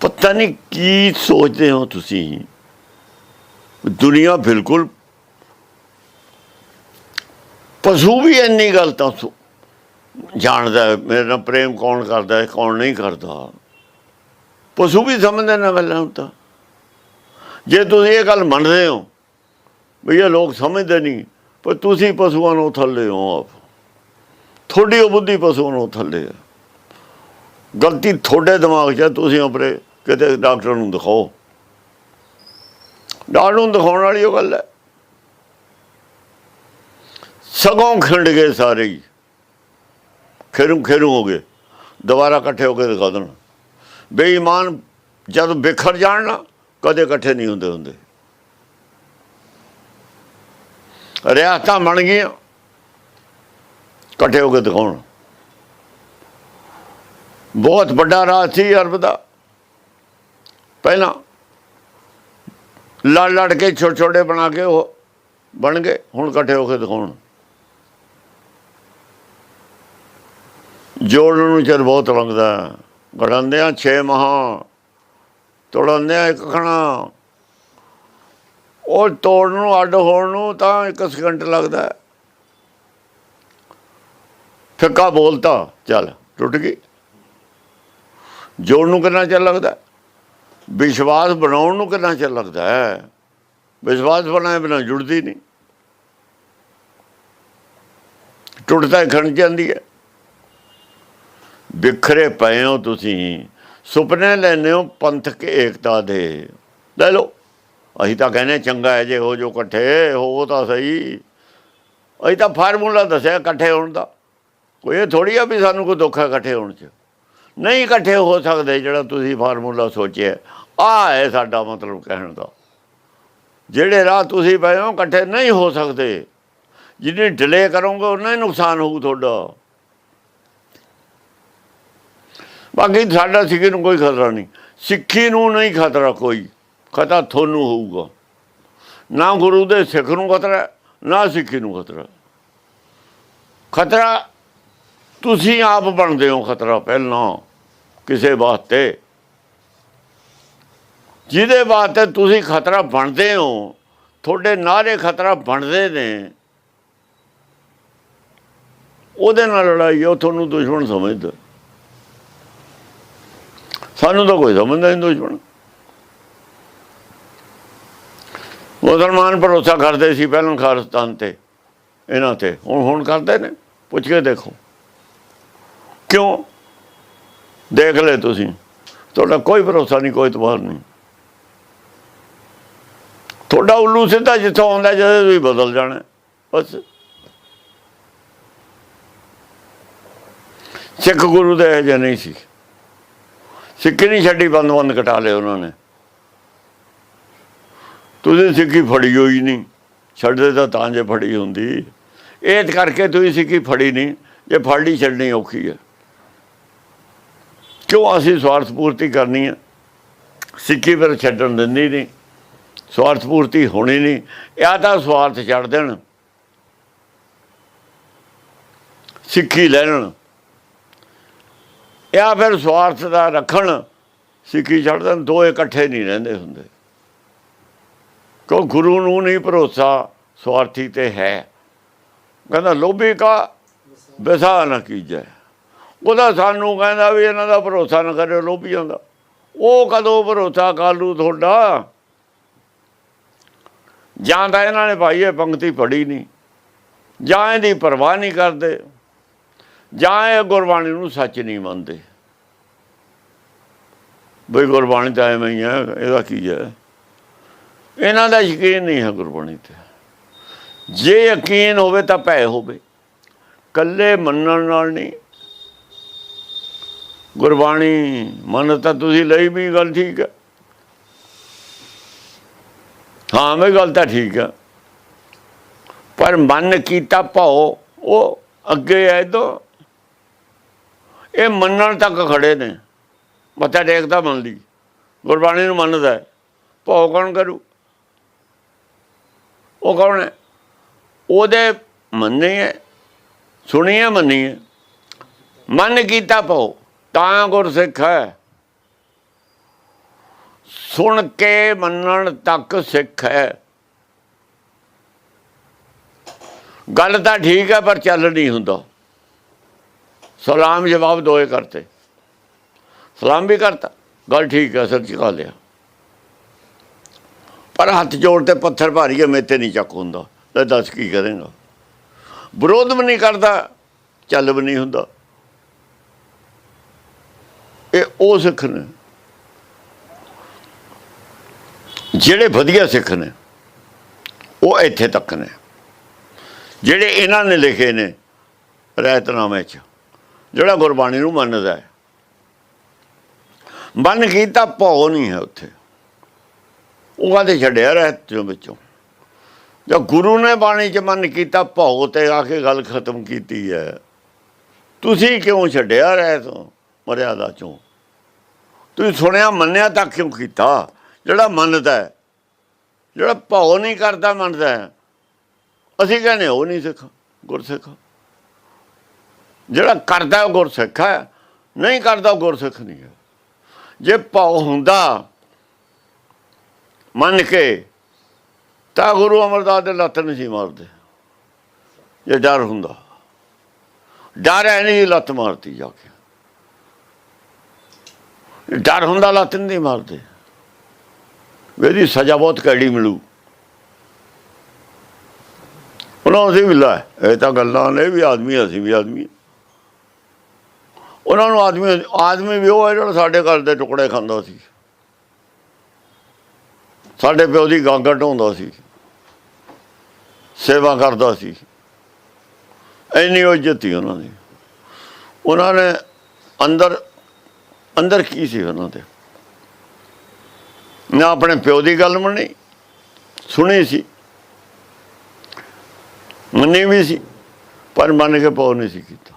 ਪਤਾ ਨਹੀਂ ਕੀ ਸੋਚਦੇ ਹੋ ਤੁਸੀਂ। ਦੁਨੀਆ ਬਿਲਕੁਲ ਪਸ਼ੂ ਵੀ ਇੰਨੀ ਗੱਲ ਤਾਂ ਸੁ- ਜਾਣਦਾ ਮੇਰੇ ਨਾਲ ਪ੍ਰੇਮ ਕੌਣ ਕਰਦਾ ਹੈ, ਕੌਣ ਨਹੀਂ ਕਰਦਾ। ਪਸ਼ੂ ਵੀ ਸਮਝਦੇ ਨਾ ਗੱਲਾਂ ਨੂੰ ਤਾਂ। ਜੇ ਤੁਸੀਂ ਇਹ ਗੱਲ ਮੰਨਦੇ ਹੋ, ਵੀ ਇਹ ਲੋਕ ਸਮਝਦੇ ਨਹੀਂ, ਪਰ ਤੁਸੀਂ ਪਸ਼ੂਆਂ ਨੂੰ ਥੱਲੇ ਹੋ ਆਪ। ਤੁਹਾਡੀ ਉਹ ਬੁੱਧੀ ਪਸ਼ੂਆਂ ਨੂੰ ਥੱਲੇ ਹੈ ਗਲਤੀ ਤੁਹਾਡੇ ਦਿਮਾਗ 'ਚ ਤੁਸੀਂ ਆਪਣੇ ਕਿਤੇ ਡਾਕਟਰ ਨੂੰ ਦਿਖਾਓ। ਡਾਕਟਰ ਨੂੰ ਦਿਖਾਉਣ ਵਾਲੀ ਉਹ ਗੱਲ ਹੈ। ਸਗੋਂ ਖਿੰਡ ਗਏ ਸਾਰੇ ਹੀ। ਖੇਰੂ ਖੇਰੂ ਹੋ ਗਏ। ਦੁਬਾਰਾ ਇਕੱਠੇ ਹੋ ਕੇ ਦਿਖਾ ਦੇਣ। ਬੇਈਮਾਨ ਜਦ ਬਿਖਰ ਜਾਣ ਨਾ, ਕਦੇ ਇਕੱਠੇ ਨਹੀਂ ਹੁੰਦੇ ਹੁੰਦੇ। ਰਿਆਸਤਾਂ ਬਣ ਗਈਆਂ। ਇਕੱਠੇ ਹੋ ਕੇ ਦਿਖਾਉਣ। ਬਹੁਤ ਵੱਡਾ ਰਾਜ ਸੀ ਅਰਬ ਦਾ। ਪਹਿਲਾਂ ਲੜ ਲੜ ਕੇ ਛੋਟੇ ਛੋਟੇ ਬਣਾ ਕੇ ਉਹ ਬਣ ਗਏ, ਹੁਣ ਇਕੱਠੇ ਹੋ ਕੇ ਦਿਖਾਉਣ। ਜੋੜਨ ਨੂੰ ਚਿਰ ਬਹੁਤ ਲੱਗਦਾ ਗੜਾਉਂਦੇ ਆ 6 ਮਹਾ, ਤੋੜਾਉਂਦੇ ਆ ਇੱਕ ਖਣਾ। ਉਹ ਤੋੜਨ ਨੂੰ, ਅੱਡ ਹੋਣ ਨੂੰ ਤਾਂ ਇੱਕ ਸਕਿੰਟ ਲੱਗਦਾ ਫਿੱਕਾ ਬੋਲਤਾ, ਚੱਲ, ਟੁੱਟ ਗਈ। ਜੋੜ ਨੂੰ ਕਿੰਨਾ ਚਿਰ ਲੱਗਦਾ? ਵਿਸ਼ਵਾਸ ਬਣਾਉਣ ਨੂੰ ਕਿੰਨਾ ਚਿਰ ਲੱਗਦਾ ਹੈ? ਵਿਸ਼ਵਾਸ ਬਣਾਏ ਬਿਨਾਂ ਜੁੜਦੀ ਨਹੀਂ। ਟੁੱਟਦਾ ਹੀ ਖਣ ਜਾਂਦੀ ਹੈ। ਵਿਖਰੇ ਪਏ ਹੋ ਤੁਸੀਂ, ਸੁਪਨੇ ਲੈਨੇ ਹੋ ਪੰਥਕ ਏਕਤਾ ਦੇ। ਲੈ ਲਓ, ਅਸੀਂ ਤਾਂ ਕਹਿੰਦੇ ਚੰਗਾ ਹੈ ਜੇ ਹੋ ਜੋ ਇਕੱਠੇ, ਹੋ ਤਾਂ ਸਹੀ। ਅਸੀਂ ਤਾਂ ਫਾਰਮੂਲਾ ਦੱਸਿਆ ਇਕੱਠੇ ਹੋਣ ਦਾ। ਕੋਈ ਇਹ ਥੋੜੀ ਆ ਵੀ ਸਾਨੂੰ ਕੋਈ ਦੁੱਖ ਹੈ ਇਕੱਠੇ ਹੋਣ 'ਚ। ਨਹੀਂ ਇਕੱਠੇ ਹੋ ਸਕਦੇ ਜਿਹੜਾ ਤੁਸੀਂ ਫਾਰਮੂਲਾ ਸੋਚਿਆ। ਆ ਹੈ ਸਾਡਾ ਮਤਲਬ ਕਹਿਣ ਦਾ। ਜਿਹੜੇ ਰਾਹ ਤੁਸੀਂ ਪਏ ਹੋ, ਇਕੱਠੇ ਨਹੀਂ ਹੋ ਸਕਦੇ। ਜਿੰਨੀ ਡਿਲੇ ਕਰੋਗੇ, ਉਨਾ ਹੀ ਨੁਕਸਾਨ ਹੋਊ ਤੁਹਾਡਾ। ਬਾਕੀ ਸਾਡਾ ਸਿੱਖੀ ਨੂੰ ਕੋਈ ਖਤਰਾ ਨਹੀਂ। ਸਿੱਖੀ ਨੂੰ ਨਹੀਂ ਖਤਰਾ ਕੋਈ। ਖਤਰਾ ਤੁਹਾਨੂੰ ਹੋਊਗਾ। ਨਾ ਗੁਰੂ ਦੇ ਸਿੱਖ ਨੂੰ ਖਤਰਾ, ਨਾ ਸਿੱਖੀ ਨੂੰ ਖਤਰਾ। ਖਤਰਾ ਤੁਸੀਂ ਆਪ ਬਣਦੇ ਹੋ ਖਤਰਾ ਪਹਿਲਾਂ ਕਿਸੇ ਵਾਸਤੇ। ਜਿਹਦੇ ਵਾਸਤੇ ਤੁਸੀਂ ਖਤਰਾ ਬਣਦੇ ਹੋ, ਤੁਹਾਡੇ ਨਾਰੇ ਖਤਰਾ ਬਣਦੇ ਨੇ। ਉਹਦੇ ਨਾਲ ਲੜਾਈ ਉਹ ਤੁਹਾਨੂੰ ਦੁਸ਼ਮਣ ਸਮਝਦਾ। ਸਾਨੂੰ ਤਾਂ ਕੋਈ ਸਮਝਦਾ ਨਹੀਂ ਦੁਸ਼ਮਣ। ਮੁਸਲਮਾਨ ਭਰੋਸਾ ਕਰਦੇ ਸੀ ਪਹਿਲਾਂ ਖਾਲਿਸਤਾਨ ਤੇ, ਇਹਨਾਂ ਤੇ। ਹੁਣ ਹੁਣ ਕਰਦੇ ਨੇ। ਪੁੱਛ ਕੇ ਦੇਖੋ। ਕਿਉਂ? ਦੇਖ ਲੈ ਤੁਸੀਂ। ਤੁਹਾਡਾ ਕੋਈ ਭਰੋਸਾ ਨਹੀਂ, ਕੋਈ ਇਤਬਾਰ ਨਹੀਂ। ਤੁਹਾਡਾ ਉੱਲੂ ਸਿੱਧਾ ਜਿੱਥੋਂ ਆਉਂਦਾ, ਜਦੋਂ ਤੁਸੀਂ ਬਦਲ ਜਾਣਾ, ਬਸ। ਸਿੱਖ ਗੁਰੂ ਦੇ ਜੇ ਨਹੀਂ ਸੀ। ਸਿੱਖੀ ਨਹੀਂ ਛੱਡੀ, ਬੰਦ ਬੰਦ ਕਟਾ ਲਏ ਉਹਨਾਂ ਨੇ। ਤੁਸੀਂ ਸਿੱਖੀ ਫੜੀ ਹੋਈ ਨਹੀਂ। ਛੱਡਦੇ ਤਾਂ ਤਾਂ ਜੇ ਫੜੀ ਹੁੰਦੀ। ਇਹ ਕਰਕੇ ਤੁਸੀਂ ਸਿੱਖੀ ਫੜੀ ਨਹੀਂ। ਜੇ ਫੜ ਲਈ ਛੱਡਣੀ ਔਖੀ ਹੈ। ਕਿਉਂ ਅਸੀਂ ਸਵਾਰਥ ਪੂਰਤੀ ਕਰਨੀ ਹੈ ਸਿੱਖੀ ਫਿਰ ਛੱਡਣ ਦਿੰਦੀ ਨਹੀਂ। ਸਵਾਰਥ ਪੂਰਤੀ ਹੋਣੀ ਨਹੀਂ। ਇਹ ਤਾਂ ਸਵਾਰਥ ਛੱਡ ਦੇਣ। ਸਿੱਖੀ ਲੈਣ। ਇਹ ਫਿਰ ਸਵਾਰਥ ਦਾ ਰੱਖਣ। ਸਿੱਖੀ ਛੱਡ ਦੇਣ। ਦੋ ਇਕੱਠੇ ਨਹੀਂ ਰਹਿੰਦੇ ਹੁੰਦੇ। ਕਿਉਂ ਗੁਰੂ ਨੂੰ ਨਹੀਂ ਭਰੋਸਾ? ਸਵਾਰਥੀ ਤੇ ਹੈ। ਕਹਿੰਦਾ, ਲੋਭੀ ਕਾ ਵਿਸਾ ਨਾ ਕੀਜੈ। ਉਹਦਾ ਸਾਨੂੰ ਕਹਿੰਦਾ ਵੀ ਇਹਨਾਂ ਦਾ ਭਰੋਸਾ ਨਾ ਕਰਿਓ ਲੋਭੀਆਂ ਦਾ ਉਹ ਕਦੋਂ ਭਰੋਸਾ ਕਰ ਲੂ ਤੁਹਾਡਾ? ਜਾਂ ਤਾਂ ਇਹਨਾਂ ਨੇ ਭਾਈ ਇਹ ਪੰਕਤੀ ਪੜੀ ਨਹੀਂ, ਜਾਂ ਇਹਦੀ ਪਰਵਾਹ ਨਹੀਂ ਕਰਦੇ, ਜਾਂ ਇਹ ਗੁਰਬਾਣੀ ਨੂੰ ਸੱਚ ਨਹੀਂ ਮੰਨਦੇ। ਬਈ ਗੁਰਬਾਣੀ ਤਾਂ ਐਵੇਂ ਹੀ ਹੈ, ਇਹਦਾ ਕੀ ਹੈ? ਇਹਨਾਂ ਦਾ ਯਕੀਨ ਨਹੀਂ ਹੈ ਗੁਰਬਾਣੀ ਤੇ। ਜੇ ਯਕੀਨ ਹੋਵੇ ਤਾਂ ਭੈ ਹੋਵੇ। ਕੱਲੇ ਮੰਨਣ ਨਾਲ ਨਹੀਂ ਗੁਰਬਾਣੀ, ਮੰਨ ਤਾਂ ਤੁਸੀਂ ਲਈ ਵੀ ਗੱਲ ਠੀਕ ਹੈ। ਹਾਂ, ਮੈਂ ਗੱਲ ਤਾਂ ਠੀਕ ਹੈ। ਪਰ ਮਨ ਕੀਤਾ ਭਾਉ, ਉਹ ਅੱਗੇ ਐ ਤੋਂ ਇਹ ਮੰਨਣ ਤੱਕ ਖੜੇ ਨੇ। ਮੱਥਾ ਟੇਕਦਾ ਮੰਨ ਲਈ। ਗੁਰਬਾਣੀ ਨੂੰ ਮੰਨਦਾ ਹੈ। ਭਾਉ ਕੌਣ ਕਰੂ? ਉਹ ਕੌਣ ਹੈ? ਉਹਦੇ ਮੰਨੇ ਹੈ। ਸੁਣੀ ਹੈ ਮੰਨੀ ਹੈ ਮਨ ਕੀਤਾ ਭਾਉ। ਤਾਂ ਗੁਰਸਿੱਖ ਹੈ। ਸੁਣ ਕੇ ਮੰਨਣ ਤੱਕ ਸਿੱਖ ਹੈ। ਗੱਲ ਤਾਂ ਠੀਕ ਹੈ, ਪਰ ਚੱਲ ਨਹੀਂ ਹੁੰਦਾ। ਸਲਾਮ ਜਵਾਬ ਦੋਏ ਕਰਤੇ। ਸਲਾਮ ਵੀ ਕਰਤਾ। ਗੱਲ ਠੀਕ ਹੈ ਸਰ ਚੁਕਾ ਲਿਆ ਪਰ ਹੱਥ ਜੋੜ ਤੇ ਪੱਥਰ ਭਾਰੀਏ ਮੇਤੇ ਨਹੀਂ ਚੱਕ ਹੁੰਦਾ। ਤੇ ਦੱਸ ਕੀ ਕਰੇਗਾ। ਵਿਰੋਧ ਵੀ ਨਹੀਂ ਕਰਦਾ, ਚੱਲ ਵੀ ਨਹੀਂ ਹੁੰਦਾ। ਇਹ ਉਹ ਸਿੱਖ ਨੇ। ਜਿਹੜੇ ਵਧੀਆ ਸਿੱਖ ਨੇ, ਉਹ ਇੱਥੇ ਤੱਕ ਨੇ। ਜਿਹੜੇ ਇਹਨਾਂ ਨੇ ਲਿਖੇ ਨੇ ਰਹਿਤਨਾਮੇ 'ਚ, ਜਿਹੜਾ ਗੁਰਬਾਣੀ ਨੂੰ ਮੰਨਦਾ ਹੈ। ਮਨ ਕੀਤਾ ਭਉ ਨਹੀਂ ਹੈ ਉੱਥੇ। ਉਹ ਆਦੇ ਛੱਡਿਆ ਰਹਿਤ ਚੋਂ ਵਿੱਚੋਂ। ਜਦ ਗੁਰੂ ਨੇ ਬਾਣੀ 'ਚ ਮਨ ਕੀਤਾ ਭਉ ਤੇ ਆ ਕੇ ਗੱਲ ਖਤਮ ਕੀਤੀ ਹੈ। ਤੁਸੀਂ ਕਿਉਂ ਛੱਡਿਆ ਰਹਿਤ ਮਰਿਆਦਾ ਚੋਂ? ਤੁਸੀਂ ਸੁਣਿਆ, ਮੰਨਿਆ ਤਾਂ ਕਿਉਂ ਕੀਤਾ? ਜਿਹੜਾ ਮੰਨਦਾ ਹੈ, ਜਿਹੜਾ ਭਉ ਨਹੀਂ ਕਰਦਾ ਮੰਨਦਾ ਹੈ, ਅਸੀਂ ਕਹਿੰਦੇ ਉਹ ਨਹੀਂ ਸਿੱਖ, ਗੁਰਸਿੱਖ। ਜਿਹੜਾ ਕਰਦਾ ਉਹ ਗੁਰਸਿੱਖ ਹੈ, ਨਹੀਂ ਕਰਦਾ ਉਹ ਗੁਰਸਿੱਖ ਨਹੀਂ ਹੈ। ਜੇ ਭਉ ਹੁੰਦਾ ਮੰਨ ਕੇ, ਤਾਂ ਗੁਰੂ ਅਮਰਦਾਸ ਦੇ ਲੱਤ ਨਹੀਂ ਸੀ ਮਾਰਦੇ। ਜੇ ਡਰ ਹੁੰਦਾ, ਡਰ ਐ ਨਹੀਂ ਲੱਤ ਮਾਰਤੀ ਜਾ ਕੇ। ਡਰ ਹੁੰਦਾ ਲੱਤ ਨਹੀਂ ਮਾਰਦੇ। ਇਹਦੀ ਸਜ਼ਾ ਬਹੁਤ ਕੜੀ ਮਿਲੂ। ਉਹਨਾਂ ਅਸੀਂ ਵੀ ਲੈ, ਇਹ ਤਾਂ ਗੱਲਾਂ ਨੇ ਵੀ ਆਦਮੀ ਅਸੀਂ ਵੀ ਆਦਮੀ ਉਹਨਾਂ ਨੂੰ ਆਦਮੀ ਆਦਮੀ ਵੀ ਉਹ ਹੈ ਜਿਹੜਾ ਸਾਡੇ ਘਰ ਦੇ ਟੁਕੜੇ ਖਾਂਦਾ ਸੀ। ਸਾਡੇ ਪਿਓ ਦੀ ਗਾਂਗਾ ਢੋਂਦਾ ਸੀ। ਸੇਵਾ ਕਰਦਾ ਸੀ। ਇੰਨੀ ਇੱਜ਼ਤ ਸੀ ਉਹਨਾਂ ਦੀ। ਉਹਨਾਂ ਨੇ ਅੰਦਰ ਅੰਦਰ ਕੀ ਸੀ ਉਹਨਾਂ ਦੇ? ਨਾ ਆਪਣੇ ਪਿਓ ਦੀ ਗੱਲ ਮੰਨੀ, ਸੁਣੀ ਸੀ। ਮੰਨੀ ਵੀ ਸੀ, ਪਰ ਮੰਨ ਕੇ ਪਾਉ ਨਹੀਂ ਸੀ ਕੀਤਾ।